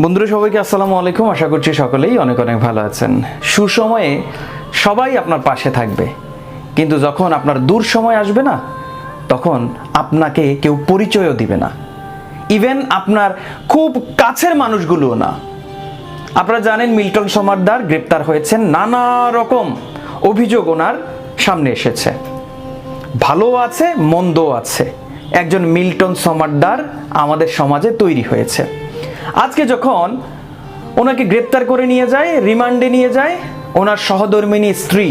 বন্ধুরা, সবাইকে আসসালামু আলাইকুম। আশা করছি সকলেই অনেক অনেক ভালো আছেন। সুসময়ে সবাই আপনার পাশে থাকবে। কিন্তু যখন আপনার দূর সময় আসবে না, তখন আপনাকে কেউ পরিচয়ও দিবে না। ইভেন আপনার খুব কাছের মানুষগুলোও না। আপনারা জানেন, মিল্টন সমারদার গ্রেপ্তার হয়েছেন। নানা রকম অভিযোগ ওনার সামনে এসেছে। ভালো আছে, মন্দও আছে। একজন মিল্টন সমারদার আমাদের সমাজে তৈরি হয়েছে। আজকে যখন ওনাকে গ্রেপ্তার করে নিয়ে যায়, রিমান্ডে নিয়ে যায়, ওনার সহধর্মিনী স্ত্রী,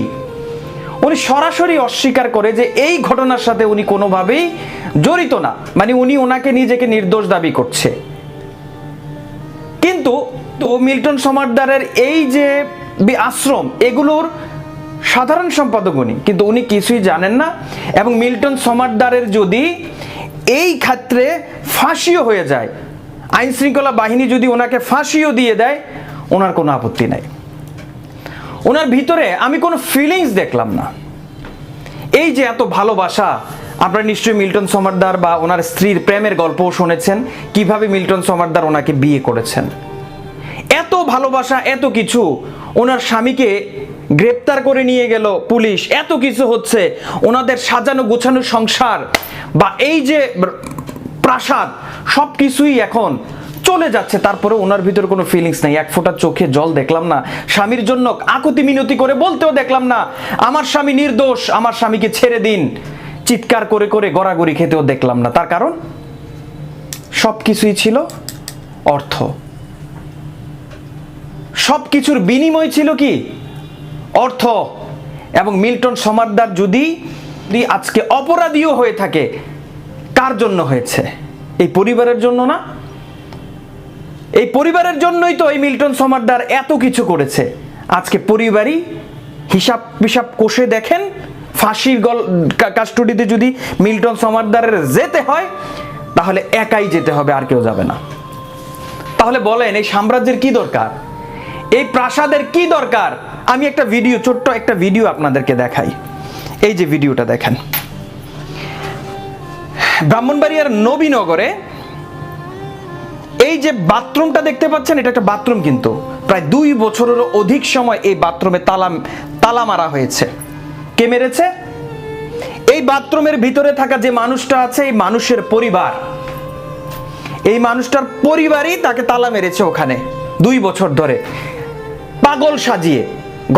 উনি সরাসরি অস্বীকার করে যে এই ঘটনার সাথে উনি কোনোভাবেই জড়িত না। মানে উনি ওনাকে নিজেকে নির্দোষ দাবি করছে। কিন্তু তো মিল্টন সমারদারের এই যে আশ্রম, এগুলোর সাধারণ সম্পাদক উনি, কিন্তু উনি কিছুই জানেন না। এবং মিল্টন সমারদারের যদি এই ক্ষেত্রে ফাঁসিও হয়ে যায় আইন শৃঙ্খলা বাহিনী যদি ওনাকে ফাঁসিও দিয়ে দেয়, ওনার কোনো আপত্তি নাই। ওনার ভিতরে আমি কোনো ফিলিংস দেখলাম না। এই যে এত ভালোবাসা, আপনারা নিশ্চয়ই মিল্টন সমারদার বা ওনার স্ত্রীর প্রেমের গল্পও শুনেছেন, কীভাবে মিল্টন সমারদার ওনাকে বিয়ে করেছেন। এত ভালোবাসা, এত কিছু, ওনার স্বামীকে গ্রেপ্তার করে নিয়ে গেল পুলিশ, এত কিছু হচ্ছে, ওনাদের সাজানো গোছানো সংসার, বা এই যে প্রাসাদ সব কিছুই এখন চলে যাচ্ছে। তারপরে ওনার ভিতরে কোনো ফিলিংস নেই। এক ফোঁটা চোখে জল দেখলাম না। স্বামীর জন্য আকুতি মিনতি করে বলতেও দেখলাম না। আমার স্বামী নির্দোষ, আমার স্বামীকে ছেড়ে দিন। চিৎকার করে করে গড়াগড়ি খেতেও দেখলাম না। তার কারণ? সব কিছুই ছিল অর্থ। সব কিছুর বিনিময় ছিল কি? অর্থ। এবং মিল্টন সমারদার যদি আজকে অপরাধীও হয়ে থাকে কার জন্য হয়েছে। এই পরিবারের জন্য না? এই পরিবারের জন্যই তো এই মিল্টন সমারদার এত কিছু করেছে। আজকে পরিবারই হিসাব পিসাব কষে দেখেন, ফাঁসির গল কাস্টডিতে যদি মিল্টন সমারদারের যেতে হয়, তাহলে একাই যেতে হবে, আর কেউ যাবে না। তাহলে বলেন, এই সাম্রাজ্যের কি দরকার? এই প্রাসাদের কি দরকার? আমি একটা ভিডিও, ছোট্ট একটা ভিডিও আপনাদেরকে দেখাই। এই যে ভিডিওটা দেখেন। ব্রাহ্মণবাড়িয়ার নবীনগরে এই যে বাথরুমটা দেখতে পাচ্ছেন, এটা একটা বাথরুম কিন্তু। প্রায় দুই বছরেরও অধিক সময় এই বাথরুমে তালা তালা মারা হয়েছে। কে মেরেছে? এই বাথরুমের ভিতরে থাকা যে মানুষটা আছে, এই মানুষের পরিবার। এই মানুষটার পরিবারই তাকে তালা মেরেছে ওখানে, দুই বছর ধরে। পাগল সাজিয়ে।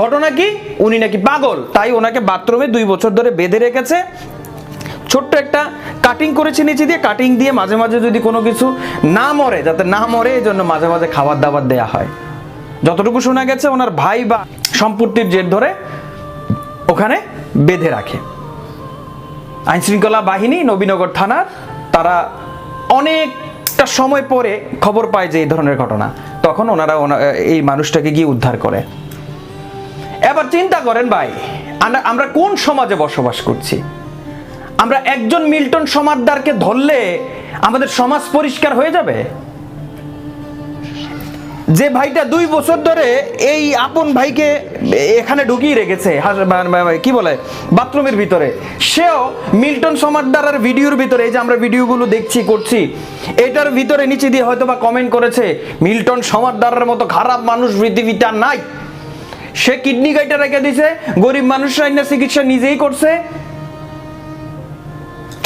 ঘটনা কি? উনি নাকি পাগল, তাই ওনাকে বাথরুমে দুই বছর ধরে বেঁধে রেখেছে। ছোট্ট একটা কাটিং করেছি নিচে দিয়ে কাটিং দিয়ে মাঝে মাঝে যদি কোনো কিছু না মরে, যাতে না মরে এই জন্য মাঝে মাঝে খাবার দাবার দেয়া হয়। যতটুকু শোনা গেছে, ওনার ভাই বা সম্পত্তির জের ধরে ওখানে বেঁধে রাখে। আইনশৃঙ্খলা বাহিনী, নবীনগর থানার, তারা অনেকটা সময় পরে খবর পায় যে এই ধরনের ঘটনা। তখন ওনারা ওনা- এই মানুষটাকে গিয়ে উদ্ধার করে। এবার চিন্তা করেন ভাই আমরা কোন সমাজে বসবাস করছি? আমরা একজন মিল্টন সমাদদারকে ধরলে আমাদের সমাজ পরিষ্কার হয়ে যাবে? যে ভাইটা দুই বছর ধরে এই আপন ভাইকে এখানে ঢুকিয়ে রেখেছে কি বলে, বাথরুমের ভিতরে, সেও মিল্টন সমাদদারের ভিডিওর ভিতরে, এই যে আমরা ভিডিওগুলো দেখছি, করছি, এটার ভিতরে নিচে দিয়ে হয়তো বা কমেন্ট করেছে, মিল্টন সমাদদারের মতো খারাপ মানুষ পৃথিবীতে আর নাই। সে কিডনি গাইটা রেখে দিছে গরিব মানুষরা চিকিৎসা নিজেই করছে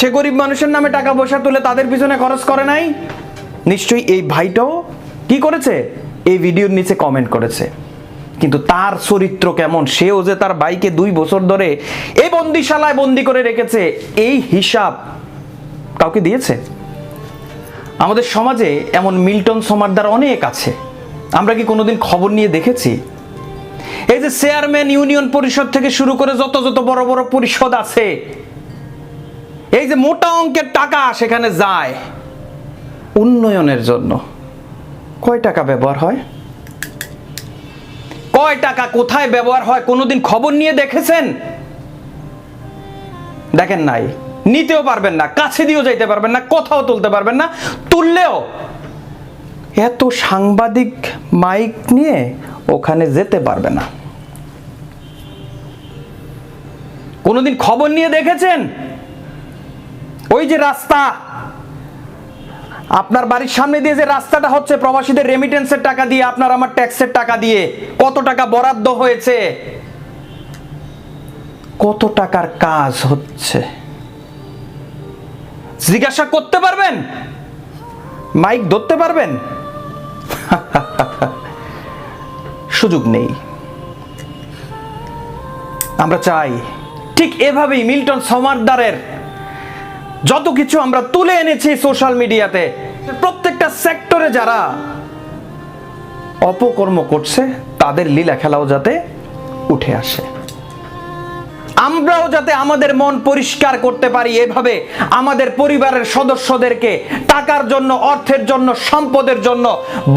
সে গরিব মানুষের নামে টাকা পয়সা তুলে তাদের পিছনে খরচ করে নাই? নিশ্চয়ই এই ভাইটাও কি করেছে? এই ভিডিওর নিচে কমেন্ট করেছে। কিন্তু তার চরিত্র কেমন? সেও যে তার ভাইকে দুই বছর ধরে এই বন্দিশালায় বন্দি করে রেখেছে, এই হিসাব কাউকে দিয়েছে? আমাদের সমাজে এমন মিল্টন সমারদার অনেক আছে। আমরা কি কোনোদিন খবর নিয়ে দেখেছি? এই যে চেয়ারম্যান ইউনিয়ন পরিষদ থেকে শুরু করে যত যত বড় বড় পরিষদ আছে এই যে মোটা অঙ্কের টাকা সেখানে যায় উন্নয়নের জন্য। কয় টাকা ব্যবহার হয়? কয় টাকা কোথায় ব্যবহার হয়? কোনোদিন খবর নিয়ে দেখেছেন? দেখেন নাই। নিতেও পারবেন না, কাছে দিয়েও যাইতে পারবেন না, কোথাও তুলতে পারবেন না। তুললেও এত সাংবাদিক মাইক নিয়ে ওখানে যেতে পারবে না। কোনোদিন খবর নিয়ে দেখেছেন? ওই যে রাস্তা, আপনার বাড়ির সামনে দিয়ে যে রাস্তাটা হচ্ছে প্রবাসীদের রেমিটেন্সের টাকা দিয়ে, আপনার আমার ট্যাক্সের টাকা দিয়ে, কত টাকা বরাদ্দ হয়েছে? কত টাকার কাজ হচ্ছে? জিজ্ঞাসা করতে পারবেন? মাইক ধরতে পারবেন? সুযোগ নেই। আমরা চাই, ঠিক এভাবেই মিল্টন সমারদারের যত কিছু আমরা তুলে এনেছি সোশ্যাল মিডিয়াতে, প্রত্যেকটা সেক্টরে যারা অপকর্ম করছে, তাদের লীলা খেলাও যাতে উঠে আসে। আমরাও যাতে আমাদের মন পরিষ্কার করতে পারি এভাবে আমাদের পরিবারের সদস্যদেরকে টাকার জন্য, অর্থের জন্য, সম্পদের জন্য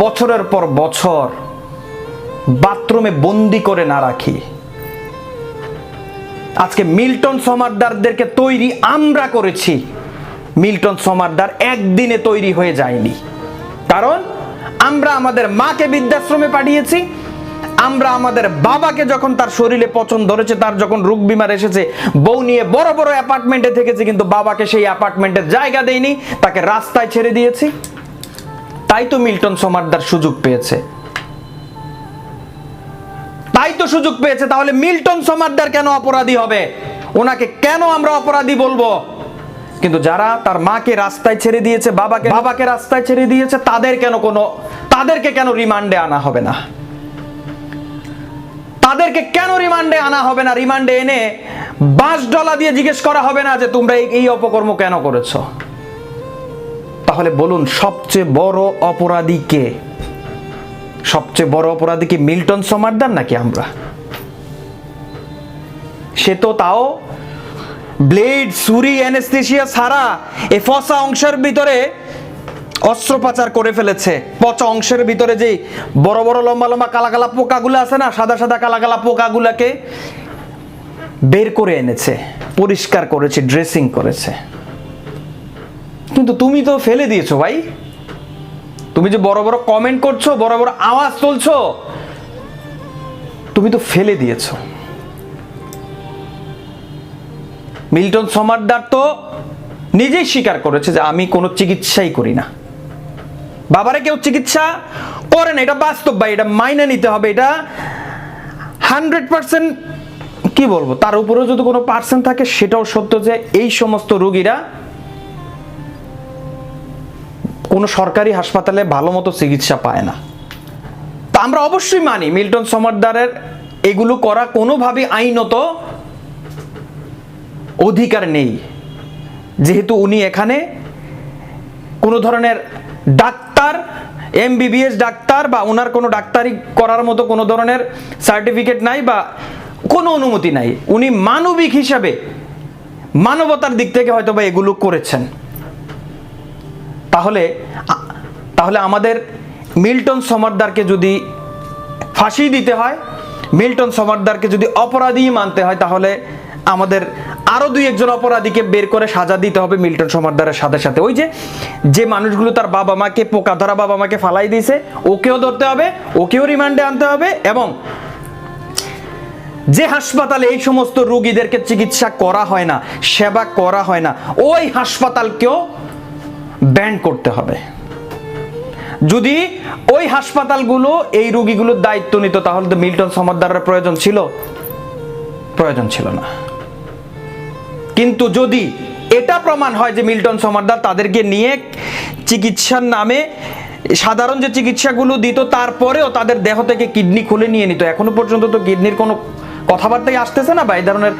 বছরের পর বছর বাথরুমে বন্দি করে না রাখি। আজকে মিল্টন সমারদারদেরকে তৈরি আমরা করেছি। মিল্টন সমারদার একদিনে তৈরি হয়ে যায়নি। কারণ আমরা আমাদের মাকে বৃদ্ধাশ্রমে পাঠিয়েছি, আমরা আমাদের বাবাকে যখন তার শরীরে পচন ধরেছে, তার যখন রোগ বিমার এসেছে, বউ নিয়ে বড় বড় অ্যাপার্টমেন্টে থেকেছে, কিন্তু বাবাকে সেই অ্যাপার্টমেন্টের জায়গা দেয়নি তাকে রাস্তায় ছেড়ে দিয়েছি। তাই তো মিল্টন সমারদার সুযোগ পেয়েছে। তাই তো সুযোগ পেয়েছে, তাহলে মিল্টন সমারদার কেন অপরাধী হবে? ওনাকে কেন আমরা অপরাধী বলব? কিন্তু যারা তার মাকে রাস্তায় ছেড়ে দিয়েছে, বাবাকে বাবাকে রাস্তায় ছেড়ে দিয়েছে, তাদের কেন কোনো তাদেরকে কেন রিমান্ডে আনা হবে না? তাদেরকে কেন রিমান্ডে আনা হবে না? রিমান্ডে এনে বাস ডলা দিয়ে জিজ্ঞেস করা হবে না যে তোমরা এই- এই অপকর্ম কেন করেছ? তাহলে বলুন, সবচেয়ে বড় অপরাধী কে? সবচেয়ে বড় অপরাধী কি মিল্টন সমারদার নাকি আমরা? সে তো তাও ব্লেড সুরি অ্যানেস্থেশিয়া ছাড়া এ ফসা অংশের ভিতরে অস্ত্রোপচার করে ফেলেছে। পচা অংশের ভিতরে যে বড় বড় লম্বা লম্বা কালা কালা পোকাগুলো আছে না, সাদা সাদা কালা কালা পোকাগুলাকে বের করে এনেছে, পরিষ্কার করেছে ড্রেসিং করেছে। কিন্তু তুমি তো ফেলে দিয়েছ ভাই। তুমি যে বড় বড় কমেন্ট করছ, বড় বড় আওয়াজ তুলছো, তুমি তো ফেলে দিয়েছ। মিল্টন সমারদার তো নিজেই স্বীকার করেছে যে আমি কোনো চিকিৎসাই করি না। বাবারে কেউ চিকিৎসা করে না, এটা বাস্তব ভাই, এটা মাইনে নিতে হবে, এটা হান্ড্রেড পার্সেন্ট কি বলব, তার উপরেও যদি কোনো পার্সেন্ট থাকে, সেটাও সত্য যে এই সমস্ত রোগীরা কোনো সরকারি হাসপাতালে ভালো মতো চিকিৎসা পায় না। তা আমরা অবশ্যই মানি, মিল্টন সমারদারের এগুলো করা কোনোভাবে আইনত অধিকার নেই। যেহেতু উনি এখানে কোনো ধরনের ডাক্তার, এমবিবিএস ডাক্তার বা ওনার কোনো ডাক্তারি করার মতো কোনো ধরনের সার্টিফিকেট নাই বা কোনো অনুমতি নাই। উনি মানবিক হিসাবে মানবতার দিক থেকে হয়তো বা এগুলো করেছেন। তাহলে তাহলে আমাদের মিল্টন সমারদারকে যদি ফাঁসি দিতে হয়, মিল্টন সমারদারকে যদি অপরাধী মানতে হয়, তাহলে আমাদের আরও দুই একজন অপরাধীকে বের করে সাজা দিতে হবে মিল্টন সমারদারের সাথে সাথে। ওই যে যে মানুষগুলো তার বাবা মাকে, পোকা ধরা বাবা মাকে ফালাই দিয়েছে, ওকেও ধরতে হবে, ওকেও রিমান্ডে আনতে হবে এবং যে হাসপাতালে এই সমস্ত রুগীদেরকে চিকিৎসা করা হয় না, সেবা করা হয় না, ওই হাসপাতালকেও ব্যান করতে হবে। যদি ওই হাসপাতালগুলো এই রোগীগুলোর দায়িত্ব নিত, তাহলে তো মিল্টন সমাদদারের প্রয়োজন ছিল। প্রয়োজন ছিল না। কিন্তু যদি এটা প্রমাণ হয় যে মিল্টন সমারদার তাদেরকে নিয়ে চিকিৎসার নামে সাধারণ যে চিকিৎসাগুলো দিত, তারপরেও তাদের দেহ থেকে কিডনি খুলে নিয়ে নিত, এখনও পর্যন্ত তো কিডনির কোনো কথাবার্তাই আসতেছে না বা এই ধরনের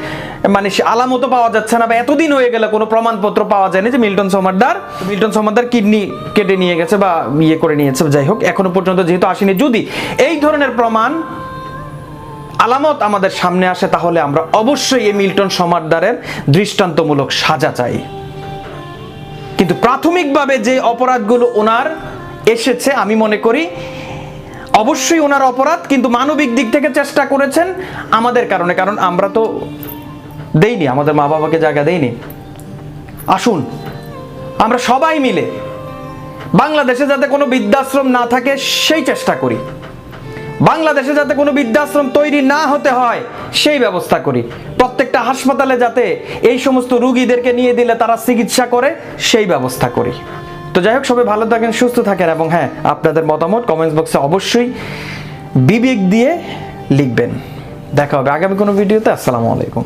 মানে আলামতো পাওয়া যাচ্ছে না বা এতদিন হয়ে গেলে কোনো প্রমাণপত্র পাওয়া যায়নি যে মিল্টন সমারদার মিল্টন সমারদার কিডনি কেটে নিয়ে গেছে বা ইয়ে করে নিয়েছে, যাই হোক, এখনও পর্যন্ত যেহেতু আসেনি। যদি এই ধরনের প্রমাণ, আলামত আমাদের সামনে আসে, তাহলে আমরা অবশ্যই এই মিল্টন সমারদারের দৃষ্টান্তমূলক সাজা চাই। কিন্তু প্রাথমিকভাবে যে অপরাধগুলো ওনার এসেছে, আমি মনে করি অবশ্যই ওনার অপরাধ, কিন্তু মানবিক দিক থেকে চেষ্টা করেছেন আমাদের কারণে, কারণ আমরা তো দেইনি, আমাদের মা বাবাকে জায়গা দেইনি। আসুন, আমরা সবাই মিলে বাংলাদেশে যাতে কোনো বৃদ্ধাশ্রম না থাকে, সেই চেষ্টা করি। বাংলাদেশে যাতে কোনো বৃদ্ধাশ্রম তৈরি না হতে হয়, সেই ব্যবস্থা করি। প্রত্যেকটা হাসপাতালে যাতে এই সমস্ত রুগীদেরকে নিয়ে দিলে তারা চিকিৎসা করে, সেই ব্যবস্থা করি। তো যাই হোক, সবাই ভালো থাকেন, সুস্থ থাকেন এবং হ্যাঁ আপনাদের মতামত কমেন্টস বক্সে অবশ্যই বিবেক দিয়ে লিখবেন। দেখা হবে আগামী কোনো ভিডিওতে আসসালামু আলাইকুম।